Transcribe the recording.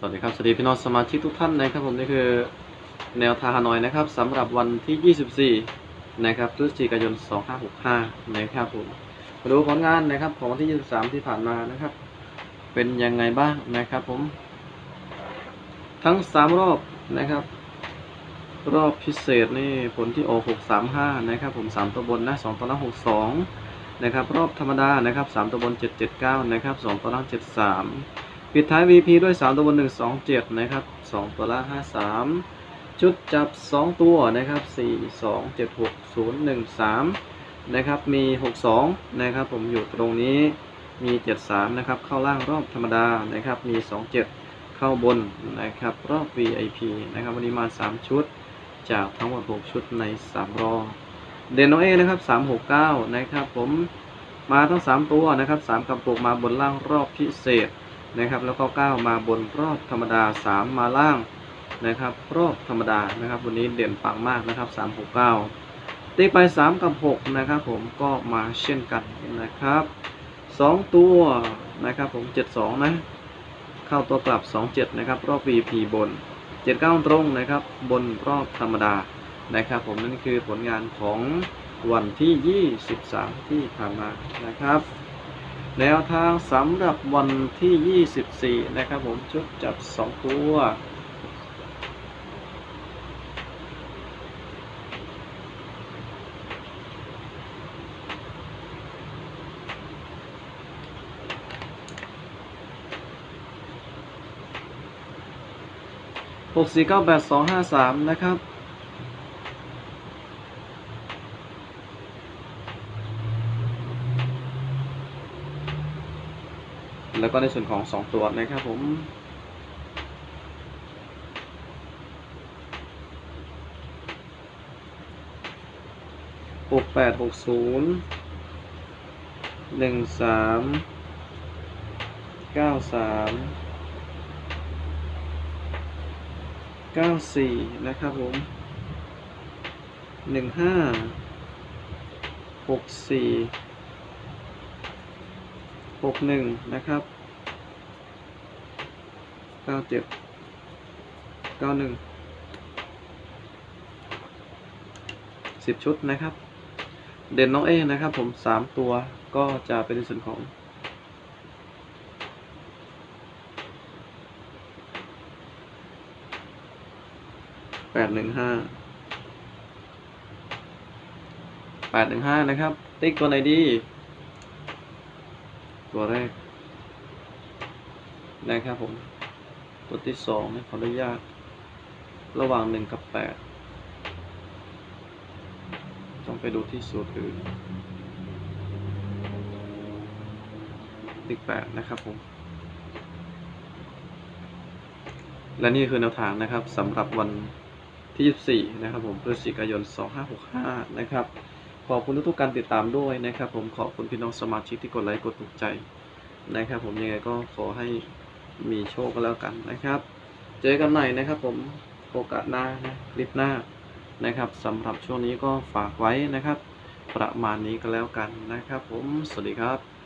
สวัสดีครับ สวัสดีพี่น้องสมาชิกทุกท่านนะครับผมนี่คือแนวทางฮานอยนะครับสำหรับวันที่ 24 นะครับพฤศจิกายน 2565 นะครับผมมาดูผลงานนะครับของวันที่ 23 ที่ผ่านมานะครับ เป็นยังไงบ้างนะครับผม ทั้ง 3 รอบนะครับ รอบพิเศษนี่ผลที่ออก 635 นะครับผม 3 ตัวบนนะ 2 ตัวล่าง 62 นะครับ รอบธรรมดานะครับ 3 ตัวบน 779 นะครับ 2 ตัวล่าง 73 ปิดท้าย VP ด้วย 3 ตัวบน 127 นะครับ 2 ตัวล่าง53 ชุดจับ 2 ตัวนะครับ 4 2 7 6 0 1 3 นะครับ มี 62 นะครับ ผมอยู่ตรงนี้ มี 73 นะครับ เข้าล่างรอบธรรมดา นะครับ มี 27 เข้าบน นะครับ รอบ VIP นะครับ วันนี้มา 3 ชุด จากทั้งหมด 6 ชุดใน 3 รอบเดนโนเอนะครับ 369 นะครับ ผม มาทั้ง 3 ตัวนะครับ 3กำปุกมาบนล่างรอบพิเศษ นะครับ แล้วก็ 9 มาบนรอบธรรมดา 3 มาล่างนะครับ รอบธรรมดานะครับ วันนี้เด่นปังมากนะครับ 369 ตีไป 3 กับ 6 นะครับผมก็มาเช่นกันนะครับ 2 ตัวนะครับผม 72 นะ เข้าตัวกลับ 27 นะครับ รอบ VP บน 79 ตรงนะครับ บนรอบธรรมดานะครับผมนั่นคือผลงานของวันที่ 23 ที่ผ่านมานะครับ แนวทางสำหรับวันที่ 24 นะครับผมชุดจับ 2 ตัว 6 4 9 8 2 5 3 นะครับ แล้วก็ในส่วนของ 2 ตัวนะครับผมหกแปดหกศูนย์หนึ่งสามเก้าสามเก้าสี่นะครับผมหนึ่งห้าหกสี่ หกหนึ่งนะครับเก้าเจ็ดเก้าหนึ่งสิบชุดนะครับ เด่นน้องเอนะครับผมสามตัวก็จะเป็นในส่วนของแปดหนึ่งห้าแปดหนึ่งห้านะครับ ติ๊กตัวไหนดี ตัวแรก นะครับผม ตัวที่สองนะขออนุญาต ระหว่างหนึ่งกับแปดต้องไปดูที่สูตรอื่นเลขแปดนะครับผม และนี่คือแนวทางนะครับสำหรับวันที่ 24 นะครับผมพฤศจิกายน 2565 นะครับ ขอบคุณทุกๆการติดตามด้วยนะครับ ผมขอบคุณพี่น้องสมาชิกที่กดไลค์กดถูกใจนะครับ ผมยังไงก็ขอให้มีโชคก็แล้วกันนะครับ เจอกันใหม่นะครับ ผมโอกาสหน้านะคลิปหน้านะครับสำหรับช่วงนี้ก็ฝากไว้นะครับ ประมาณนี้ก็แล้วกันนะครับ ผมสวัสดีครับ